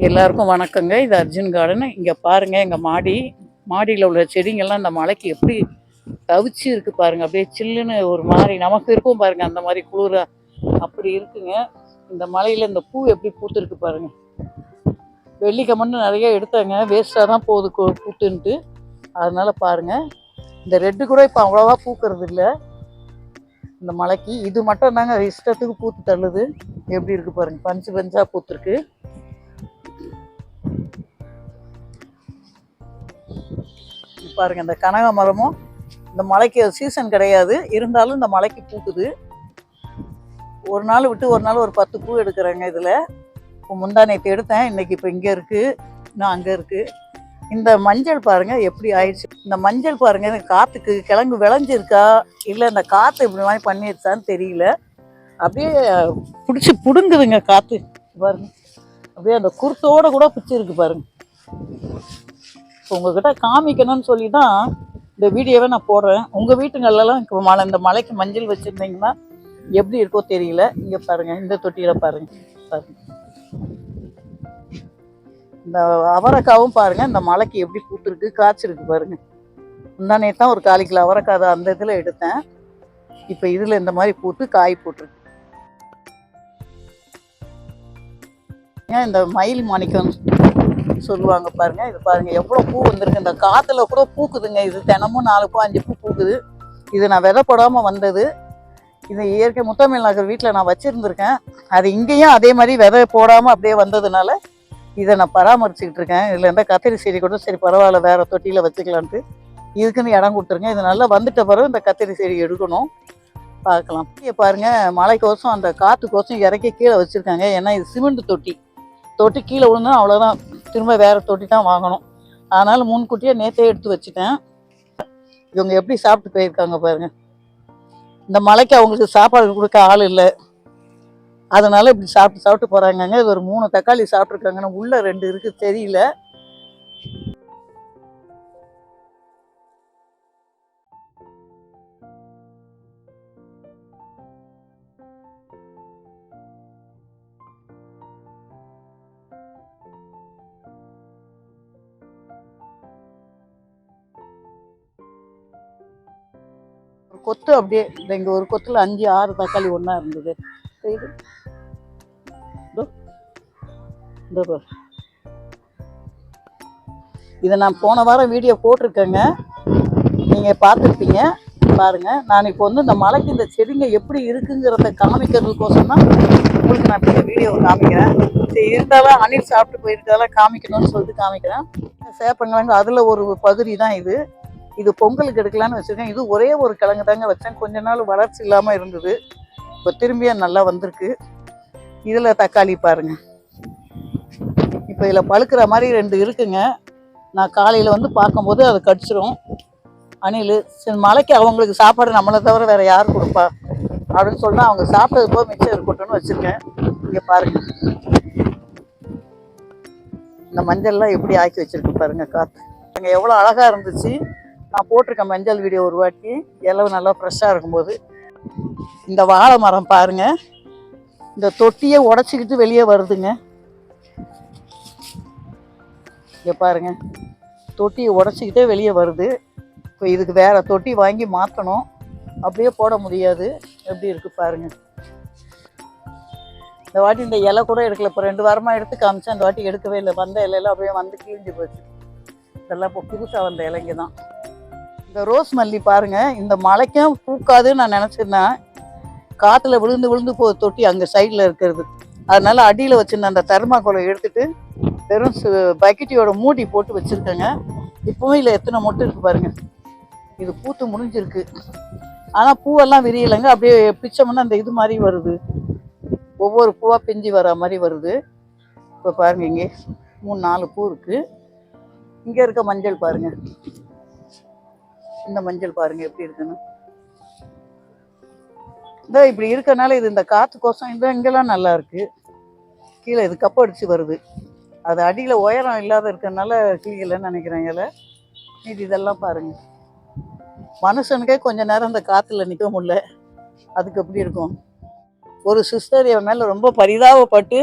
எல்லாருக்கும் வணக்கங்க. இது அர்ஜுன் கார்டன். இங்கே பாருங்க எங்கள் மாடி. மாடியில் உள்ள செடிங்கள்லாம் இந்த மலைக்கு எப்படி தவிச்சு இருக்கு பாருங்க. அப்படியே சில்லுன்னு ஒரு மாதிரி நமக்கு இருக்கும் பாருங்க. அந்த மாதிரி குளிர அப்படி இருக்குங்க. இந்த மலையில் இந்த பூ எப்படி பூத்துருக்கு பாருங்க. வெள்ளிக்கிழமன்னு நிறைய எடுத்தாங்க. வேஸ்ட்டாக தான் போகுது கு- பூத்துன்ட்டு. அதனால பாருங்க. இந்த ரெட்டு கூட இப்போ அவ்வளோவா பூக்கிறது இல்லை. இந்த மலைக்கு. இது மட்டும் தாங்க இஷ்டத்துக்கு பூத்து தள்ளுது. எப்படி இருக்கு பாருங்க. பஞ்சு பஞ்சாக பூத்துருக்கு. பாருங்கள் பாருங்க இந்த கனகாமரமும் இந்த மலைக்கு சீசன் கிடையாது. இருந்தாலும் இந்த மலைக்கு பூக்குது. ஒரு நாள் விட்டு ஒரு நாள் ஒரு பத்து பூ எடுக்கிறேங்க இதில். இப்போ முந்தா நேற்று எடுத்தேன் இன்றைக்கி இப்போ இங்கே இருக்குது இன்னும் அங்கே இருக்குது இந்த மஞ்சள் பாருங்கள் எப்படி ஆயிடுச்சு. இந்த மஞ்சள் பாருங்கள் இந்த காற்றுக்கு கிழங்கு விளைஞ்சிருக்கா? இல்லை இந்த காற்று இப்படி மாதிரி பண்ணிருச்சான்னு தெரியல. அப்படியே பிடிச்சி பிடுங்குதுங்க காற்று பாருங்க. அப்படியே அந்த குருத்தோட கூட பிடிச்சிருக்கு பாருங்கள் இப்போ உங்ககிட்ட காமிக்கணும்னு சொல்லி தான் இந்த வீடியோவை நான் போடுறேன். உங்கள் வீட்டுங்களெல்லாம் இப்போ மலை இந்த மலைக்கு மஞ்சள் வச்சுருந்தீங்கன்னா எப்படி இருக்கோ தெரியல. இங்கே பாருங்கள் இந்த தொட்டியில் பாருங்கள் பாருங்கள் இந்த அவரைக்காவும் பாருங்கள் இந்த மலைக்கு எப்படி பூத்துருக்கு காய்ச்சிருக்கு பாருங்கள் முந்தானே தான் ஒரு கால் கிலோ அவரைக்காய் அந்த இதில் எடுத்தேன். இப்போ இதில் இந்த மாதிரி பூத்து காய் போட்டிருக்கு. ஏன் இந்த மயில் மாணிக்கம் சொல்லுவாங்க பாருங்க. இது பாருங்க எவ்வளோ பூ வந்திருக்கு. இந்த காற்றுல கூட பூக்குதுங்க. இது தினமும் நாலு பூ அஞ்சு பூ பூக்குது. இது நான் விதை போடாமல் வந்தது. இது இயற்கை முத்தமிழ் நகர் வீட்டில் நான் வச்சுருந்துருக்கேன். அது இங்கேயும் அதே மாதிரி விதை போடாமல் அப்படியே வந்ததுனால இதை நான் பராமரிச்சுக்கிட்டு இருக்கேன். இதில் இருந்தால் கத்திரி செடி கூட சரி பரவாயில்ல வேறு தொட்டியில் வச்சுக்கலான்ட்டு. இதுக்குன்னு இடம் கொடுத்துருங்க. இது நல்லா வந்துட்ட பிறகு இந்த கத்திரி செடி எடுக்கணும். பார்க்கலாம். இங்கே பாருங்க மழைக்கோசம் அந்த காற்றுக்கோசம் இறக்கி கீழே வச்சுருக்காங்க. ஏன்னா இது சிமெண்ட் தொட்டி. தொட்டி கீழே விழுந்தா அவ்வளோதான் திரும்ப வேறு தொட்டி தான் வாங்கணும். அதனால் முன்கூட்டியே நேற்றே எடுத்து வச்சுட்டேன். இவங்க எப்படி சாப்பிட்டு போயிருக்காங்க பாருங்கள் இந்த மலைக்கு அவங்களுக்கு சாப்பாடு கொடுக்க ஆள் இல்லை. அதனால் இப்படி சாப்பிட்டு சாப்பிட்டு போகிறாங்கங்க இது ஒரு மூணு தக்காளி சாப்பிட்ருக்காங்கன்னு உள்ளே ரெண்டு இருக்குது தெரியல. கொத்து அப்படியே இந்த ஒரு கொத்தில் அஞ்சு ஆறு தக்காளி ஒன்றா இருந்தது. இது இதை நான் போன வாரம் வீடியோ போட்டிருக்கேங்க. நீங்கள் பார்த்துருப்பீங்க. பாருங்கள் நான் இப்போ வந்து இந்த மலைக்கு இந்த செடிங்க எப்படி இருக்குங்கிறத காமிக்கிறதுக்கோசம் தான் உங்களுக்கு நான் இப்போ வீடியோவை வீடியோ காமிக்கிறேன். சரி இருந்தாலும் அணில் சாப்பிட்டு போயிருந்தாலும் காமிக்கணும்னு சொல்லிட்டு காமிக்கிறேன். சேப்பங்கிழங்கு அதில் ஒரு பகுதி தான் இது. இது பொங்கலுக்கு எடுக்கலான்னு வச்சுருக்கேன். இது ஒரே ஒரு கிழங்கு தாங்க வச்சேன். கொஞ்ச நாள் வளர்ச்சி இல்லாமல் இருந்தது. இப்போ திரும்பிய நல்லா வந்திருக்கு. இதில் தக்காளி பாருங்க. இப்போ இதில் பழுக்கிற மாதிரி ரெண்டு இருக்குங்க. நான் காலையில் வந்து பார்க்கும்போது அது கடிச்சிரும். அணில் சரி மலைக்கு அவங்களுக்கு சாப்பாடு நம்மளை தவிர வேற யார் கொடுப்பா? அப்படின்னு சொன்னால் அவங்க சாப்பிட்டது போக மிச்சம் இருக்கட்டும்னு வச்சுருக்கேன். இங்கே பாருங்க. இந்த மஞ்சள்லாம் எப்படி ஆக்கி வச்சுருக்கு பாருங்க காற்று அங்கே எவ்வளோ அழகாக இருந்துச்சு. நான் போட்டிருக்கேன் மஞ்சள் வீடியோ ஒரு வாட்டி. இலவு நல்லா ஃப்ரெஷ்ஷாக இருக்கும்போது. இந்த வாழை மரம் பாருங்க. இந்த தொட்டியை உடச்சிக்கிட்டு வெளியே வருதுங்க. இங்கே பாருங்க. தொட்டியை உடச்சிக்கிட்டே வெளியே வருது. இப்போ இதுக்கு வேறு தொட்டி வாங்கி மாற்றணும் அப்படியே போட முடியாது. எப்படி இருக்குது பாருங்க. இந்த வாட்டி இந்த இலை கூட எடுக்கல. இப்போ ரெண்டு வாரமாக எடுத்து காமிச்சேன். இந்த வாட்டி எடுக்கவே இல்லை. வந்த இலையில அப்படியே வந்து கிழிஞ்சு போச்சு. இதெல்லாம் இப்போ புதுசாக வந்த இலைங்க தான். இந்த ரோஸ் மல்லி பாருங்க இந்த மலைக்கும் பூக்காதுன்னு நான் நினச்சிருந்தேன். காற்றுல விழுந்து விழுந்து போ தொட்டி அங்கே சைடில் இருக்கிறது. அதனால அடியில் வச்சுருந்தேன் அந்த தர்மாக்கோலை எடுத்துட்டு வெறும் சு- பக்கெட்டியோட மூடி போட்டு வச்சுருக்கேங்க. இப்போவும் இல்லை எத்தனை மொட்டு இருக்கு பாருங்க. இது பூத்து முடிஞ்சிருக்கு ஆனால் பூவெல்லாம் விரியலைங்க. அப்படியே பிச்சோம்னா அந்த இது மாதிரி வருது. ஒவ்வொரு பூவாக பிஞ்சு வர மாதிரி வருது. இப்போ பாருங்க இங்கே மூணு நாலு பூ இருக்குது இங்கே இருக்க மஞ்சள் பாருங்கள் இந்த மஞ்சள் பாருங்க எப்படி இருக்குன்னு. இந்த இப்படி இருக்கனால இது இந்த காத்துக்கோசம் இந்த இங்கெல்லாம் நல்லா இருக்கு. கீழே இது கப்பு அடிச்சு வருது. அது அடியில் உயரம் இல்லாத இருக்கிறனால கிளிகளைன்னு நினைக்கிறேன் இலை. இது இதெல்லாம் பாருங்க. மனுஷனுக்கே கொஞ்ச நேரம் இந்த காற்றுல நிற்க முடியல. அதுக்கு எப்படி இருக்கும்? ஒரு சிஸ்டர் என் மேலே ரொம்ப பரிதாபப்பட்டு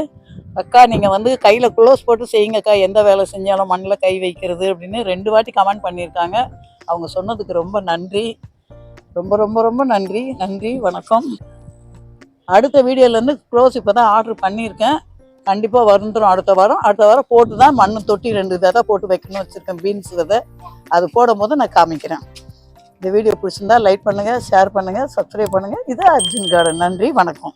அக்கா நீங்கள் வந்து கையில் க்ளோஸ் போட்டு செய்யுங்கக்கா. எந்த வேலை செஞ்சாலும் மண்ணில் கை வைக்கிறது அப்படின்னு ரெண்டு வாட்டி கமெண்ட் பண்ணியிருக்காங்க. அவங்க சொன்னதுக்கு ரொம்ப நன்றி. ரொம்ப ரொம்ப ரொம்ப நன்றி. நன்றி வணக்கம். அடுத்த வீடியோலேருந்து க்ளோஸ் இப்போ தான் ஆர்டர் பண்ணியிருக்கேன். கண்டிப்பாக வந்துடும் அடுத்த வாரம் அடுத்த வாரம் போட்டு தான் மண் தொட்டி ரெண்டு விதை போட்டு வைக்கணும்னு வச்சுருக்கேன் பீன்ஸ் விதை. அது போடும் போது நான் காமிக்கிறேன். இந்த வீடியோ பிடிச்சிருந்தா லைக் பண்ணுங்கள் ஷேர் பண்ணுங்கள் சப்ஸ்கிரைப் பண்ணுங்கள் இது அர்ஜுன் கார்டன் நன்றி வணக்கம்.